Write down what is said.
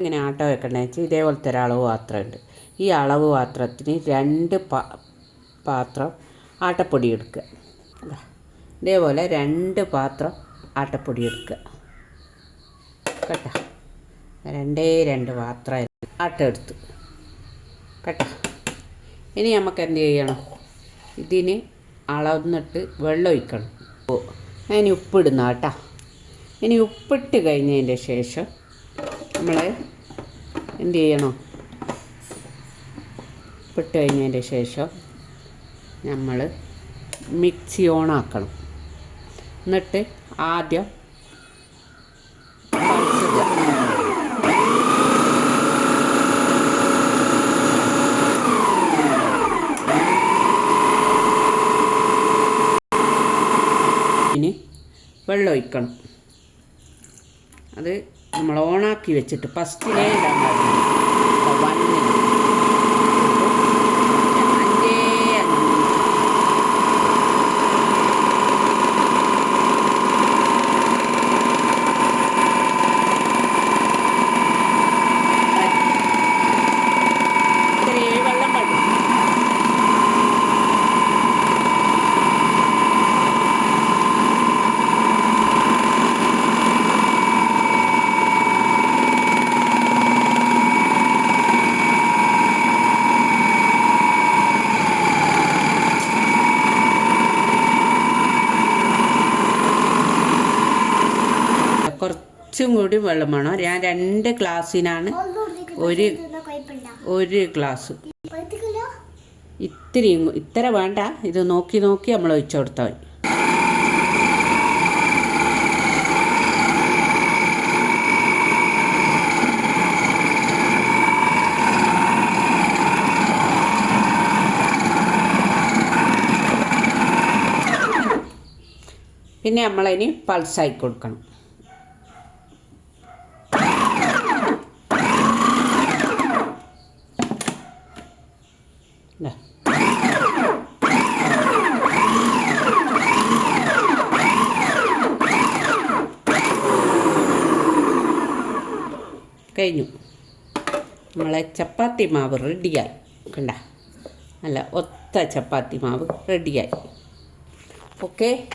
ഇങ്ങനെ ആട്ട വെക്കണമെന്ന് വെച്ചാൽ ഇതേപോലത്തെ ഒരു അളവ് പാത്രമുണ്ട് ഈ അളവ് പാത്രത്തിന് രണ്ട് പാത്രം ആട്ടപ്പൊടി എടുക്കുക. ഇതേപോലെ രണ്ട് പാത്രം ആട്ടപ്പൊടി എടുക്കുക. കേട്ടോ? രണ്ടേ രണ്ട് പാത്രം ആട്ട എടുത്തു. കേട്ടോ? ഇനി നമുക്ക് എന്ത് ചെയ്യണം? ഇതിന് അളന്നിട്ട് വെള്ളം ഒഴിക്കണം. ഓ അതിന് ഉപ്പിടുന്ന കേട്ടോ. ഇനി ഉപ്പിട്ട് കഴിഞ്ഞതിന്റെ ശേഷം നമ്മൾ എന്ത് ചെയ്യണം? പെട്ട് കഴിഞ്ഞതിന്റെ ശേഷം നമ്മൾ മിക്സി ഓണാക്കണം. എന്നിട്ട് ആദ്യം ഇനി വെള്ളം ഒഴിക്കണം. അത് നമ്മൾ ഓണാക്കി വെച്ചിട്ട് ഫസ്റ്റിലേ ഇടാൻ പാടില്ല വണ്ണിന് അഞ്ചേ ഇത്രയേ വെള്ളം പാടില്ല കുറച്ചും കൂടി വെള്ളം വേണം. ഞാൻ രണ്ട് ഗ്ലാസ്സിനാണ് ഒരു ഒരു ഗ്ലാസ്. ഇത്തിരിയും ഇത്ര വേണ്ട. ഇത് നോക്കി നോക്കി നമ്മൾ ഒഴിച്ചു കൊടുത്താൽ മതി. പിന്നെ നമ്മളതിന് പൾസായി കൊടുക്കണം. കഴിഞ്ഞു. നമ്മളെ ചപ്പാത്തി മാവ് റെഡിയായി. കണ്ട? നല്ല ഒത്ത ചപ്പാത്തി മാവ് റെഡിയായി. ഓക്കെ?